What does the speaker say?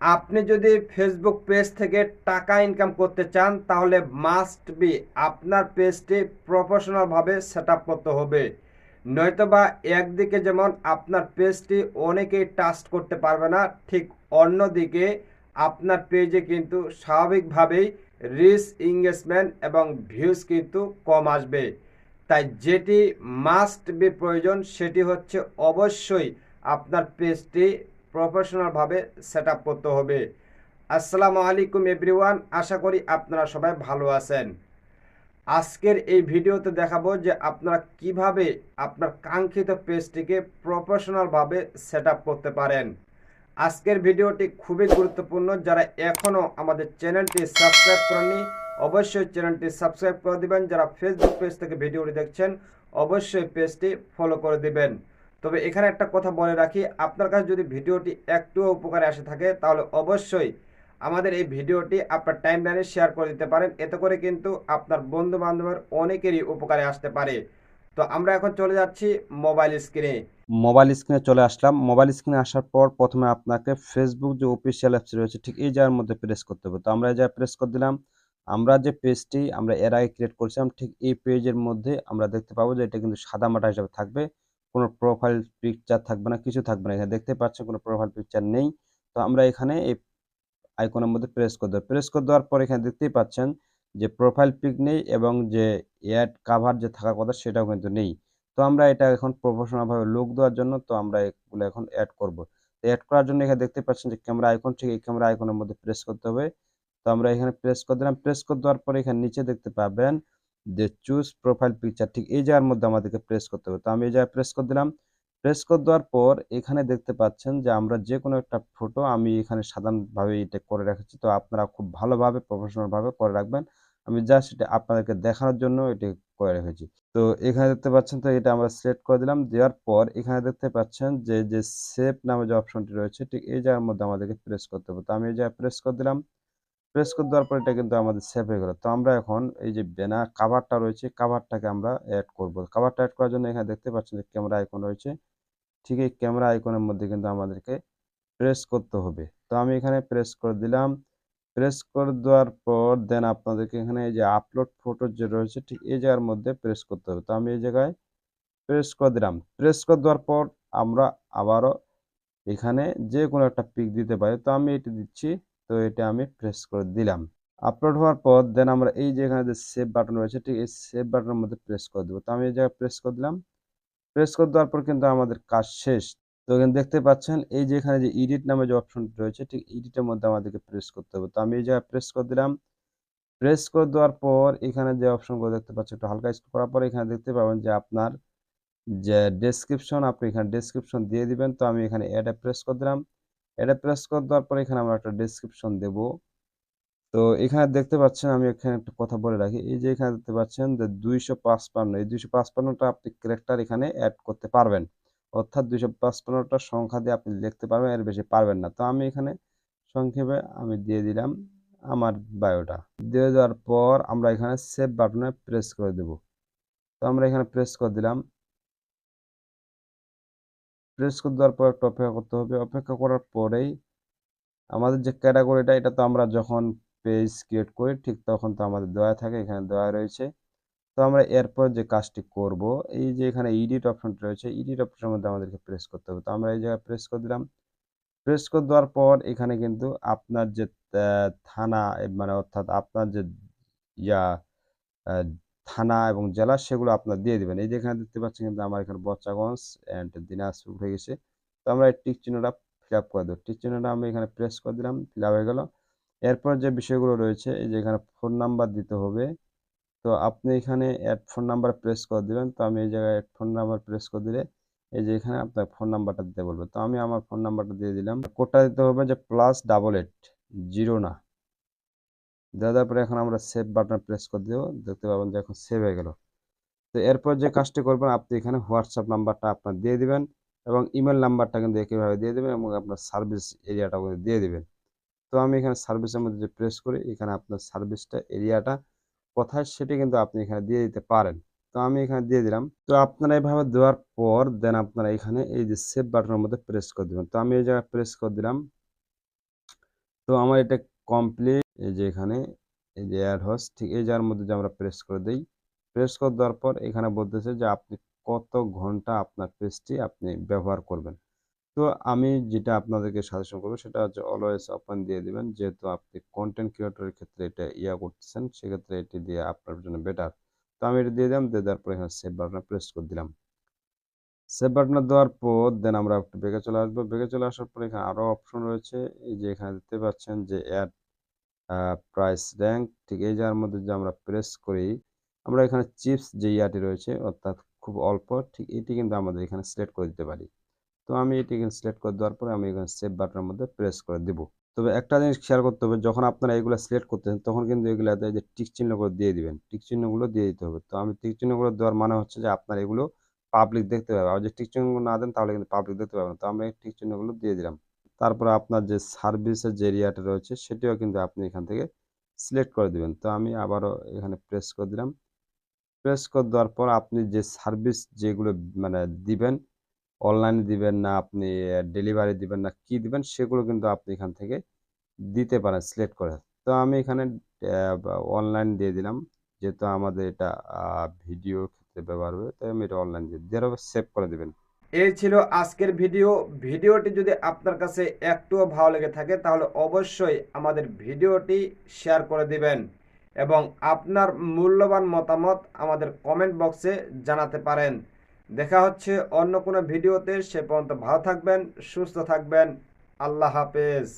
আপনি যদি Facebook page থেকে টাকা ইনকাম করতে চান, তাহলে মাস্ট বি আপনার পেজটি প্রফেশনালভাবে সেট আপ করতে হবে। নয়তোবা একদিকে যেমন আপনার পেজটি অনেকেই টাস্ট করতে পারবে না, ঠিক অন্যদিকে আপনার পেজে কিন্তু স্বাভাবিকভাবেই রিস ইংগেজমেন্ট এবং ভিউজ কিন্তু কম আসবে। তাই যেটি মাস্ট বি প্রয়োজন, সেটি হচ্ছে অবশ্যই আপনার পেজটি প্রফেশনালভাবে সেট আপ করতে হবে। আসসালামু আলাইকুম এভরিওয়ান আশা করি আপনারা সবাই ভালো আছেন। আজকের এই ভিডিওতে দেখাবো যে আপনারা কীভাবে আপনার কাঙ্ক্ষিত পেজটিকে প্রফেশনালভাবে সেট আপ করতে পারেন। আজকের ভিডিওটি খুবই গুরুত্বপূর্ণ, যারা এখনও আমাদের চ্যানেলটি সাবস্ক্রাইব করেননি, অবশ্যই চ্যানেলটি সাবস্ক্রাইব করে দিবেন। যারা ফেসবুক পেজ থেকে ভিডিওটি দেখছেন, অবশ্যই পেজটি ফলো করে দিবেন। তবে এখানে একটা কথা বলে রাখি, আপনার কাছে যদি ভিডিওটি একটুও উপকারে আসে থাকে, তাহলে অবশ্যই আমাদের এই ভিডিওটি আপনার টাইম লাইনে শেয়ার করে দিতে পারেন। এতে করে কিন্তু আপনার বন্ধু বান্ধবের অনেকেরই উপকারে আসতে পারে। তো আমরা এখন চলে যাচ্ছি মোবাইল স্ক্রিনে। মোবাইল স্ক্রিনে চলে আসলাম। মোবাইল স্ক্রিনে আসার পর প্রথমে আপনাকে ফেসবুক যে অফিসিয়াল অ্যাপস রয়েছে, ঠিক এই জায়গার মধ্যে প্রেস করতে হবে। তো আমরা এই জায়গায় প্রেস করে দিলাম। আমরা যে পেজটি আমরা এর আগে ক্রিয়েট করেছিলাম, ঠিক এই পেজের মধ্যে আমরা দেখতে পাবো যে এটা কিন্তু সাদামাটা হিসাবে থাকবে। কোনো প্রোফাইল পিকচার থাকবে না, কিছু থাকবে না। এখানে দেখতে পাচ্ছেন কোনো প্রোফাইল পিকচার নেই। তো আমরা এখানে এই আইকনের মধ্যে প্রেস করে দেবো। প্রেস করে দেওয়ার পর এখানে দেখতেই পাচ্ছেন যে প্রোফাইল পিক নেই এবং যে অ্যাড কাভার যে থাকার কথা সেটাও কিন্তু নেই। তো আমরা এটা এখন প্রফেশনালভাবে লুক দেওয়ার জন্য তো আমরা এগুলো এখন অ্যাড করব। তো অ্যাড করার জন্য এখানে দেখতে পাচ্ছেন যে ক্যামেরা আইকন ঠিক এই ক্যামেরা আইকনের মধ্যে প্রেস করতে হবে। তো আমরা এখানে প্রেস করে দিলাম। প্রেস করে দেওয়ার পর এখানে নিচে দেখতে পাবেন যে চুজ প্রোফাইল পিকচার ঠিক এই জায়গার মধ্যে আমাদেরকে প্রেস করতে হবে। তো আমি এই জায়গায় প্রেস করে দিলাম। প্রেস করে দেওয়ার পর এখানে দেখতে পাচ্ছেন যে আমরা যে কোনো একটা ফটো আমি এখানে সাধারণভাবে এটা করে রেখেছি। তো আপনারা খুব ভালোভাবে প্রফেশনালভাবে করে রাখবেন। আমি জাস্ট এটা আপনাদেরকে দেখানোর জন্য এটি করে রেখেছি। তো এখানে দেখতে পাচ্ছেন তো এটা আমরা সিলেক্ট করে দিলাম। দেওয়ার পর এখানে দেখতে পাচ্ছেন যে যে সেভ নামে যে অপশনটি রয়েছে, ঠিক এই জায়গার মধ্যে আমাদেরকে প্রেস করতে হবে। তো আমি এই জায়গায় প্রেস করে দিলাম। প্রেস করে দেওয়ার পর এটা কিন্তু আমাদের সেভ হয়ে গেল। তো আমরা এখন এই যে ব্যানার কাভারটা রয়েছে কাভারটাকে আমরা অ্যাড করব। কাভারটা অ্যাড করার জন্য এখানে দেখতে পাচ্ছেন যে ক্যামেরা আইকন রয়েছে। ঠিক এই ক্যামেরা আইকনের মধ্যে কিন্তু আমাদেরকে প্রেস করতে হবে। তো আমি এখানে প্রেস করে দিলাম। প্রেস করে দেওয়ার পর দেন আপনাদেরকে এখানে এই যে আপলোড ফটো যে রয়েছে, ঠিক এই জায়গার মধ্যে প্রেস করতে হবে। তো আমি এই জায়গায় প্রেস করে দিলাম। প্রেস করে দেওয়ার পর আমরা আবারও এখানে যে কোনো একটা পিক দিতে পারি। তো আমি এটি দিচ্ছি। তো এটা আমি প্রেস করে দিলাম। আপলোড হওয়ার পর দেন আমরা এই যে এখানে যে সেভ বাটন রয়েছে, ঠিক এই সেভ বাটনের মধ্যে প্রেস করে দেবো। তো আমি এই জায়গায় প্রেস করে দিলাম। প্রেস করে দেওয়ার পর কিন্তু আমাদের কাজ শেষ। তো এখানে দেখতে পাচ্ছেন, এই যে এখানে যে এডিট নামে যে অপশনটি রয়েছে, ঠিক এডিটের মধ্যে আমাদেরকে প্রেস করতে হবে। তো আমি এই জায়গায় প্রেস করে দিলাম। প্রেস করে দেওয়ার পর এখানে যে অপশনগুলো দেখতে পাচ্ছেন, একটু হালকা স্ক্রল করার পর এখানে দেখতে পাবেন যে আপনার যে ডেসক্রিপশন আপনি এখানে ডেসক্রিপশন দিয়ে দিবেন। তো আমি এখানে অ্যাডে প্রেস করে দিলাম। অ্যাডে প্রেস করে দেওয়ার পর এখানে আমরা একটা ডেসক্রিপশন দেব। তো এখানে দেখতে পাচ্ছেন আমি এখানে একটা কথা বলে রাখি। এই যে এখানে দেখতে পাচ্ছেন যে দুইশো পাঁচপান্ন, এই দুইশো পাঁচপান্নটা আপনি ক্যারেক্টার এখানে অ্যাড করতে পারবেন। অর্থাৎ দুইশো পাঁচপান্নটা সংখ্যা দিয়ে আপনি লিখতে পারবেন, এর বেশি পারবেন না। তো আমি এখানে সংক্ষেপে আমি দিয়ে দিলাম আমার বায়োটা দিয়ে দেওয়ার পর আমরা এখানে সেভ বাটনে প্রেস করে দেব। তো আমরা এখানে প্রেস করে দিলাম। প্রেস করে দেওয়ার পর একটু অপেক্ষা করতে হবে। অপেক্ষা করার পরেই আমাদের যে ক্যাটাগরিটা, এটা তো আমরা যখন পেজ ক্রিয়েট করি, ঠিক তখন তো আমাদের দেওয়া থাকে, এখানে দেওয়া রয়েছে। তো আমরা এরপর যে কাজটি করব, এই যে এখানে ইডিট অপশনটা রয়েছে ইডিট অপশনের মধ্যে আমাদেরকে প্রেস করতে হবে। তো আমরা এই জায়গায় প্রেস করে দিলাম। প্রেস করে দেওয়ার পর এখানে কিন্তু আপনার যে থানা মানে অর্থাৎ আপনার যে, ইয়া থানা এবং জেলা সেগুলো আপনার দিয়ে দিবেন। এই যে এখানে দেখতে পাচ্ছেন কিন্তু আমার এখানে বচ্চাগঞ্জ অ্যান্ড দিনাজপুর হয়ে গেছে। তো আমরা এই টিক চিহ্নটা ফিল আপ করে দেবো। টিক চিহ্নটা আমি এখানে প্রেস করে দিলাম ফিল আপ হয়ে গেল। এরপর যে বিষয়গুলো রয়েছে, এই যে এখানে ফোন নাম্বার দিতে হবে। তো আপনি এখানে অ্যাড ফোন নাম্বার প্রেস করে দিবেন। তো আমি এই জায়গায় অ্যাড ফোন নাম্বার প্রেস করে দিলে এই যে এখানে আপনার ফোন নাম্বারটা দিতে বলবে। তো আমি আমার ফোন নাম্বারটা দিয়ে দিলাম। কোডটা দিতে হবে যে প্লাস ডাবল এইট জিরো না। দেওয়ার পরে এখন আমরা সেভ বাটন প্রেস করে দেবো। দেখতে পাবেন যে এখন সেভ হয়ে গেল। তো এরপর যে কাজটি করবেন, আপনি এখানে হোয়াটসঅ্যাপ নাম্বারটা আপনার দিয়ে দিবেন এবং ইমেল নাম্বারটা কিন্তু একইভাবে দিয়ে দেবেন এবং আপনার সার্ভিস এরিয়াটা দিয়ে দিবেন। তো আমি এখানে সার্ভিসের মধ্যে যে প্রেস করি, এখানে আপনার সার্ভিসটা এরিয়াটা কোথায় সেটি কিন্তু আপনি এখানে দিয়ে দিতে পারেন। তো আমি এখানে দিয়ে দিলাম। তো আপনারা এইভাবে দেওয়ার পর দেন আপনারা এখানে এই যে সেভ বাটনের মধ্যে প্রেস করে দেবেন। তো আমি এই জায়গায় প্রেস করে দিলাম। তো আমার এটা কমপ্লিট এই যে এখানে, এই যে অ্যাড হোস্ট ঠিক এই যার মধ্যে যে আমরা প্রেস করে দেই প্রেস করে দেওয়ার পর এখানে বলতেছে যে আপনি কত ঘণ্টা আপনার পেজটি আপনি ব্যবহার করবেন। তো আমি যেটা আপনাদেরকে সাজেশন করব সেটা হচ্ছে অলওয়েজ ওপেন দিয়ে দিবেন, যেহেতু আপনি কন্টেন্ট ক্রিয়েটরের ক্ষেত্রে এটা ইয়া করতেছেন, সেক্ষেত্রে এটি দিয়ে আপনার জন্য বেটার তো আমি এটা দিয়ে দিলাম, দিয়ে দেওয়ার পর এখানে সেভ বাটনে প্রেস করে দিলাম। সেভ বাটনে দেওয়ার পর দেন আমরা একটু বেগে চলে আসব। বেগে চলে আসার পর এখানে আরও অপশন রয়েছে, এই যে এখানে দেখতে পাচ্ছেন যে অ্যাড প্রাইস র্যাঙ্ক ঠিক এই যার মধ্যে যে আমরা প্রেস করি, আমরা এখানে চিপস যে ইয়াটি রয়েছে, অর্থাৎ খুব অল্প, ঠিক এটি কিন্তু আমাদের এখানে সিলেক্ট করে দিতে পারি। তো আমি এটি এখানে সিলেক্ট করে দেওয়ার পরে আমি এখানে সেভ বাটনের মধ্যে প্রেস করে দিব। তবে একটা জিনিস খেয়াল করতে হবে, যখন আপনারা এগুলো সিলেক্ট করতেছেন, তখন কিন্তু এগুলাতে যে টিক চিহ্নগুলো দিয়ে দিবেন টিক চিহ্নগুলো দিয়ে দিতে হবে। তো আমি টিক চিহ্নগুলো দেওয়ার মানে হচ্ছে যে আপনার এগুলো পাবলিক দেখতে পাবে আর যদি টিক চিহ্নগুলো না দেন, তাহলে কিন্তু পাবলিক দেখতে পাবেন তো আমরা টিক চিহ্নগুলো দিয়ে দিলাম। তারপরে আপনার যে সার্ভিসের যে এরিয়াটা রয়েছে, সেটিও কিন্তু আপনি এখান থেকে সিলেক্ট করে দিবেন। তো আমি আবারও এখানে প্রেস করে দিলাম। প্রেস করে দেওয়ার পর আপনি যে সার্ভিস যেগুলো মানে দিবেন অনলাইনে দিবেন না, আপনি ডেলিভারি দিবেন না, কি দিবেন, সেগুলো কিন্তু আপনি এখান থেকে দিতে পারেন সিলেক্ট করে। তো আমি এখানে অনলাইন দিয়ে দিলাম। যেহেতু আমাদের এটা ভিডিও ক্ষেত্রে ব্যবহার হবে, তাই আমি এটা অনলাইন দিয়ে দিয়ে সেভ করে দিবেন। এই ছিল আজকের ভিডিও। ভিডিওটি যদি আপনার কাছে একটুও ভালো লেগে থাকে, তাহলে অবশ্যই আমাদের ভিডিওটি শেয়ার করে দিবেন এবং আপনার মূল্যবান মতামত আমাদের কমেন্ট বক্সে জানাতে পারেন। দেখা হচ্ছে অন্য কোনো ভিডিওতে। সে পর্যন্ত ভালো থাকবেন, সুস্থ থাকবেন। আল্লাহ হাফেজ।